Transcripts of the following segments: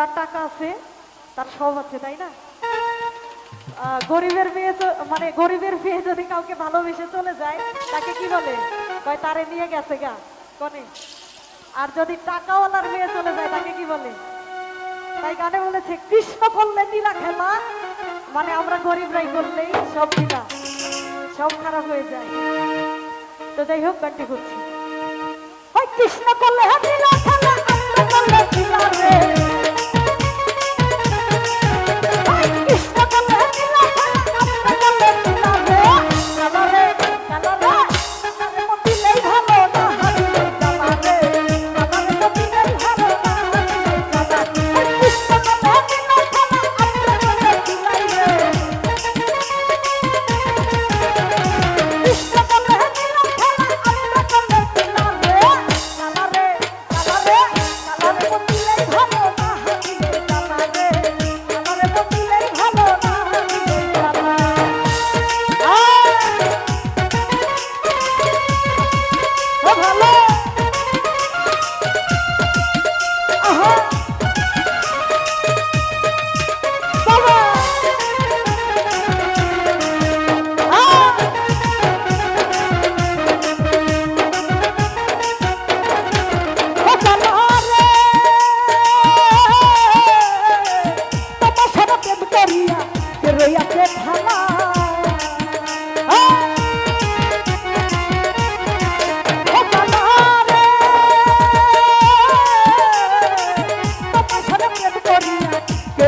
যার টাকা আছে, তার সব আছে, তাই না? গরিবের মেয়ে মানে গরিবের মেয়ে যদি কাউকে ভালোবেসে চলে যায়, তাকে কি বলে? কয়, তারে নিয়ে গেছে গা, কনে। আর যদি টাকাওয়ালার মেয়ে চলে যায়, তাকে কি বলে? তাই গানে বলেছে, কৃষ্ণ করলে নীলা খেলা। মানে আমরা গরিবরাই করলেই সব নীলা, সব খারাপ হয়ে যায়। তো যাই হোক, গানটি করছি। কৃষ্ণ করলে নীলা খেলা আমরা করলে নীলা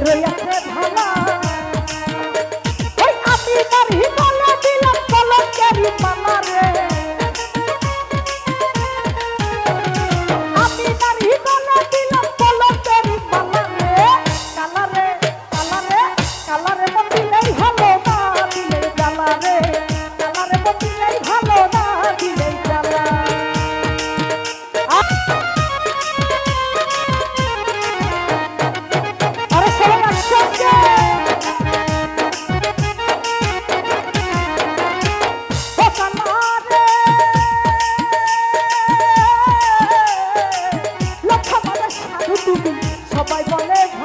রইয়াছে Alegre.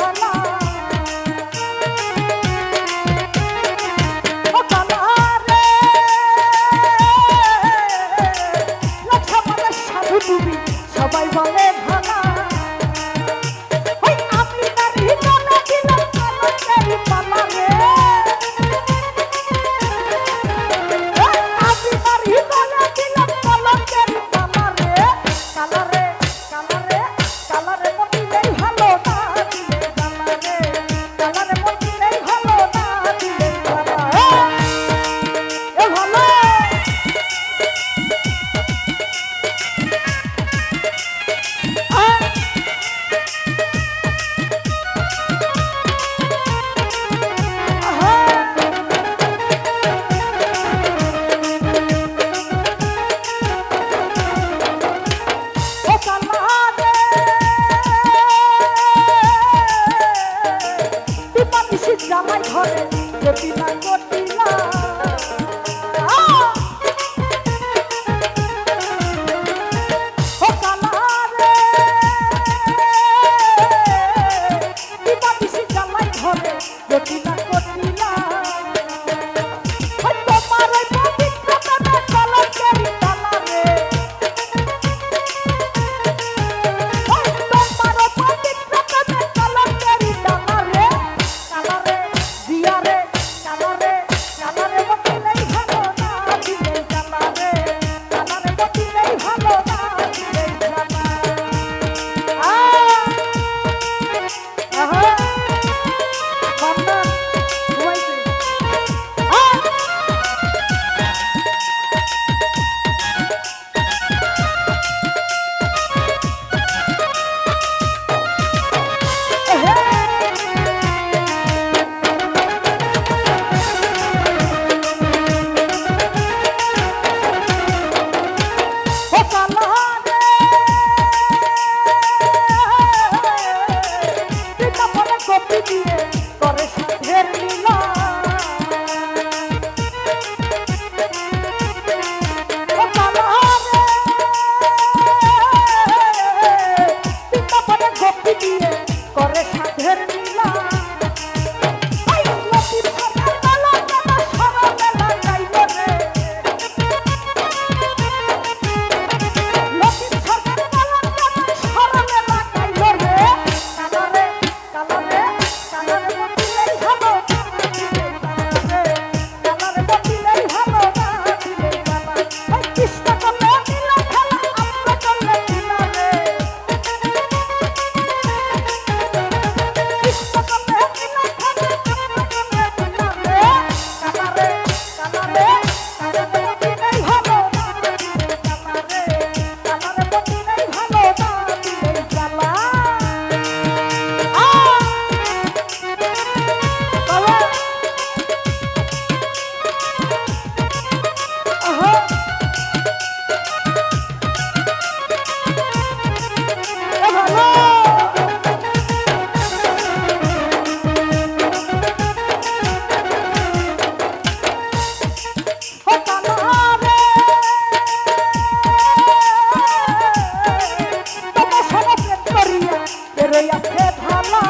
আমার ঘরে যদি না করতে up in the হে ভালো